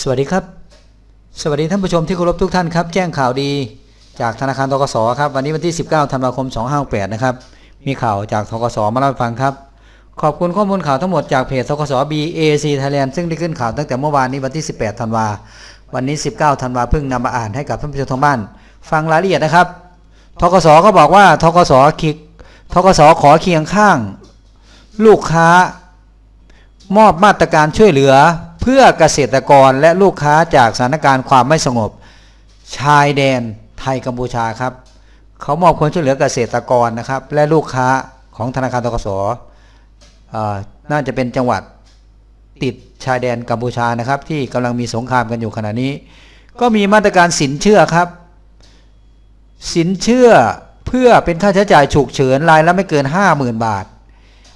สวัสดีครับ สวัสดีท่านผู้ชมที่เคารพทุกท่านครับ แจ้งข่าวดีจากธนาคารทกสครับ วันนี้วันที่ 19ธันวาคม 2568นะครับ มีข่าวจากทกสมาเล่าให้ฟังครับ ขอบคุณข้อมูลข่าวทั้งหมดจากเพจทกส BAC Thailand ซึ่งได้ขึ้นข่าวตั้งแต่เมื่อวานนี้วันที่ 18ธันวา วันนี้ 19ธันวาเพิ่งนำมาอ่านให้กับท่านผู้ชมทางบ้าน ฟังรายละเอียดนะครับ ทกสก็บอกว่าทกสคิกทกสขอเคียงข้าง ลูกค้ามอบมาตรการช่วยเหลือ เพื่อเกษตรกรและลูกค้าจากสถานการณ์ความไม่สงบ ชายแดนไทยกัมพูชาครับเขามอบความช่วยเหลือเกษตรกรนะครับ และลูกค้าของธนาคารตกสเอ่อน่าจะเป็นจังหวัดติดชายแดนกัมพูชานะครับ ที่กำลังมีสงครามกันอยู่ขณะนี้ ก็มีมาตรการสินเชื่อครับ สินเชื่อเพื่อเป็นค่าใช้จ่ายฉุกเฉินรายละไม่เกิน 50,000 บาท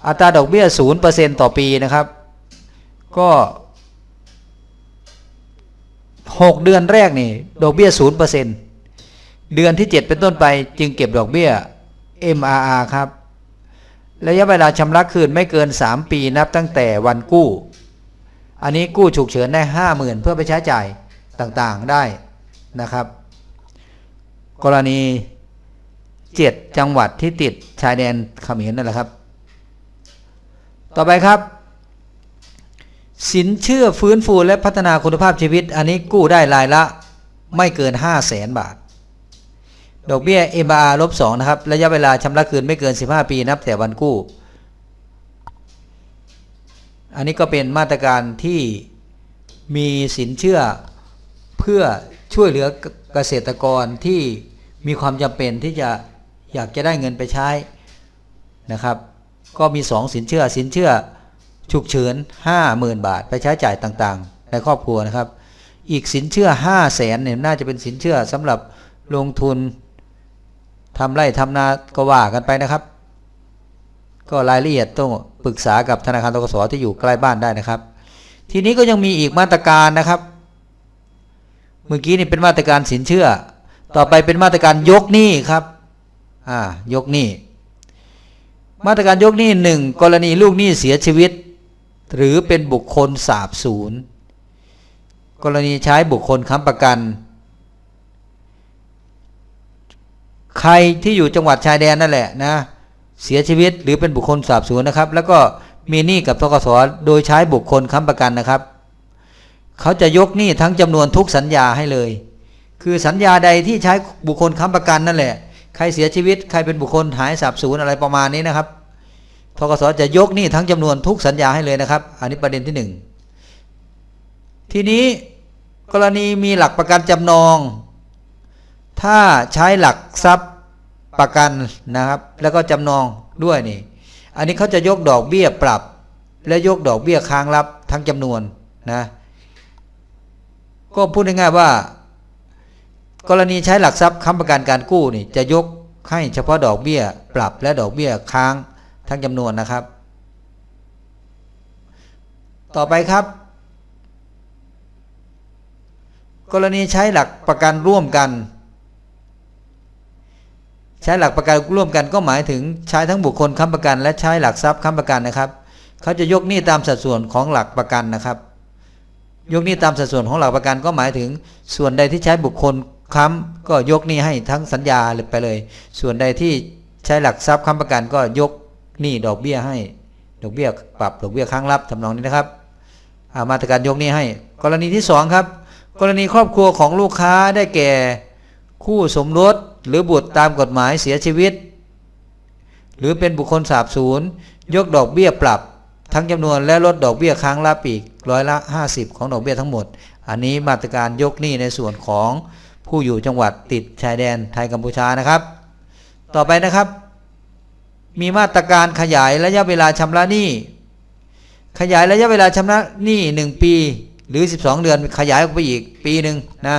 อัตราดอกเบี้ย0%ต่อปีนะครับ ก็ 6เดือนแรกนี่ดอกเบี้ย0%เดือนที่7เป็นต้นไปจึงเก็บดอกเบี้ย MRR ครับระยะเวลาชำระคืนไม่เกิน 3 ปีนับตั้งแต่วันกู้ อันนี้กู้ฉุกเฉินได้ 50,000 เพื่อไปใช้จ่ายต่างๆได้นะครับ กรณี 7 จังหวัดที่ติดชายแดนเขมรนั่นแหละครับ ต่อไปครับ สินเชื่อฟื้นฟูและพัฒนาคุณภาพชีวิต อันนี้กู้ได้รายละไม่เกิน 5 0 0แสนบาท ดอกเบี้ย MR ลบ2นะครับ ระยะเวลาชำระคืนไม่เกิน 15 ปีนับแต่วันกู้ อันนี้ก็เป็นมาตรการที่มีสินเชื่อเพื่อช่วยเหลือเกษตรกรที่มีความจำเป็นที่จะอยากจะได้เงินไปใช้นะครับ ก็มี 2 สินเชื่อสินเชื่อ ฉุกเฉิน50,000 บาท ไปใช้จ่ายต่างๆ ในครอบครัวนะครับ อีกสินเชื่อ 5 0 0แสนเนี่ยน่าจะเป็นสินเชื่อสำหรับลงทุนทำไร่ทำนาก็ว่ากันไปนะครับ ก็รายละเอียดต้องปรึกษากับธนาคารตกสที่อยู่ใกล้บ้านได้นะครับ ทีนี้ก็ยังมีอีกมาตรการนะครับ เมื่อกี้นี่เป็นมาตรการสินเชื่อ ต่อไปเป็นมาตรการยกหนี้ครับอ่ายกหนี้มาตรการยกหนี้หนึ่งกรณีลูกหนี้เสียชีวิต หรือเป็นบุคคลสาบสูญกรณีใช้บุคคลค้ำประกัน ใครที่อยู่จังหวัดชายแดนนั่นแหละนะเสียชีวิตหรือเป็นบุคคลสาบสูญนะครับ แล้วก็มีหนี้กับทกสโดยใช้บุคคลค้ำประกันนะครับ เขาจะยกหนี้ทั้งจำนวนทุกสัญญาให้เลย คือสัญญาใดที่ใช้บุคคลค้ำประกันนั่นแหละ ใครเสียชีวิต ใครเป็นบุคคลหายสาบสูญอะไรประมาณนี้นะครับ ทกสจะยกหนี้ทั้งจำนวนทุกสัญญาให้เลยนะครับ อันนี้ประเด็นที่หนึ่งทีนี้กรณีมีหลักประกันจำนอง ถ้าใช้หลักทรัพย์ประกันนะครับ แล้วก็จำนองด้วยนี่ อันนี้เขาจะยกดอกเบี้ยปรับ และยกดอกเบี้ยค้างรับทั้งจำนวนนะก็พูดง่ายๆว่า กรณีใช้หลักทรัพย์ค้ำประกันการกู้นี่จะยกให้เฉพาะดอกเบี้ย ปรับและดอกเบี้ยค้าง ทั้งจำนวนนะครับ ต่อไปครับ กรณีใช้หลักประกันร่วมกัน ใช้หลักประกันร่วมกันก็หมายถึงใช้ทั้งบุคคลค้ำประกัน และใช้หลักทรัพย์ค้ำประกันนะครับ เขาจะยกหนี้ตามสัดส่วนของหลักประกันนะครับยกหนี้ตามสัดส่วนของหลักประกันก็หมายถึงส่วนใดที่ใช้บุคคลค้ำก็ยกหนี้ให้ทั้งสัญญาไปเลย ส่วนใดที่ใช้หลักทรัพย์ค้ำประกันก็ยก หนี้ดอกเบี้ยให้ ดอกเบี้ยปรับดอกเบี้ยค้างรับทำนองนี้นะครับามาตรการยกหนี้ให้ กรณีที่สองครับ กรณีครอบครัวของลูกค้าได้แก่ คู่สมรสหรือบุตรตามกฎหมายเสียชีวิต หรือเป็นบุคคลสาบสูญยกดอกเบี้ยปรับทั้งจำนวนและลดดอกเบี้ยค้างรับอีกร้อยละ 50 ของดอกเบี้ยทั้งหมด อันนี้มาตรการยกหนี้ในส่วนของผู้อยู่จังหวัดติดชายแดนไทยกัมพูชานะครับ ต่อไปนะครับ มีมาตรการขยายระยะเวลาชำระหนี้ ขยายระยะเวลาชำระหนี้1ปี หรือ 12 เดือนขยายออกไปอีกปีหนึ่งนะ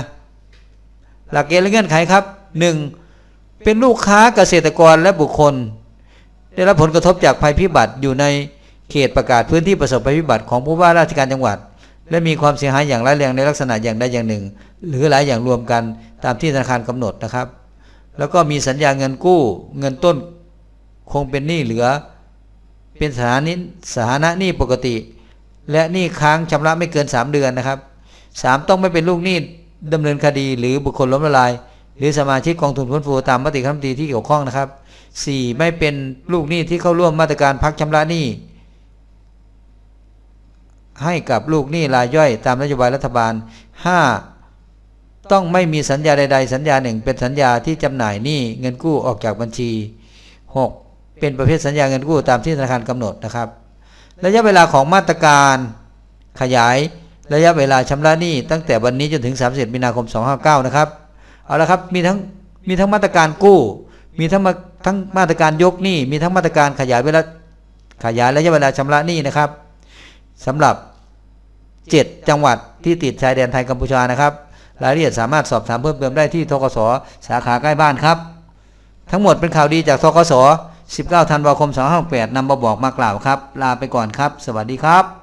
หลักเกณฑ์และเงื่อนไขครับ 1. เป็นลูกค้าเกษตรกรและบุคคล ได้รับผลกระทบจากภัยพิบัติอยู่ในเขตประกาศพื้นที่ประสบภัยพิบัติของผู้ว่าราชการจังหวัด และมีความเสียหายอย่างร้ายแรงในลักษณะอย่างใดอย่างหนึ่ง หรือหลายอย่างรวมกันตามที่ธนาคารกำหนดนะครับ แล้วก็มีสัญญาเงินกู้ เงินต้น คงเป็นหนี้เหลือ เป็นสถานิสถานะหนี้ปกติ และหนี้ค้างชำระไม่เกิน 3 เดือนนะครับสามต้องไม่เป็นลูกหนี้ดำเนินคดีหรือบุคคลล้มละลาย หรือสมาชิกกองทุนฟื้นฟูตามมติคณะรัฐมนตรีที่เกี่ยวข้องนะครับสี่ไม่เป็นลูกหนี้ที่เข้าร่วมมาตรการพักชำระหนี้ให้กับลูกหนี้รายย่อยตามนโยบายรัฐบาล 5. ต้องไม่มีสัญญาใด ๆ สัญญาหนึ่งเป็นสัญญาที่จำหน่ายหนี้เงินกู้ออกจากบัญชี 6. เป็นประเภทสัญญาเงินกู้ตามที่ธนาคารกำหนดนะครับ ระยะเวลาของมาตรการขยายระยะเวลาชำระหนี้ตั้งแต่วันนี้จนถึง 31 มีนาคม 259 นะครับเอาละครับมีทั้งมีทั้งมาตรการกู้ มีทั้งมาทั้งมาตรการยกหนี้มีทั้งมาตรการขยายเวลาขยายระยะเวลาชำระหนี้นะครับสำหรับ 7 จังหวัดที่ติดชายแดนไทยกัมพูชานะครับรายละเอียดสามารถสอบถามเพิ่มเติมได้ที่ทกสสาขาใกล้บ้านครับ ทั้งหมดเป็นข่าวดีจากทกส 19ธันวาคม2568นำมาบอกมากล่าวครับ ลาไปก่อนครับ สวัสดีครับ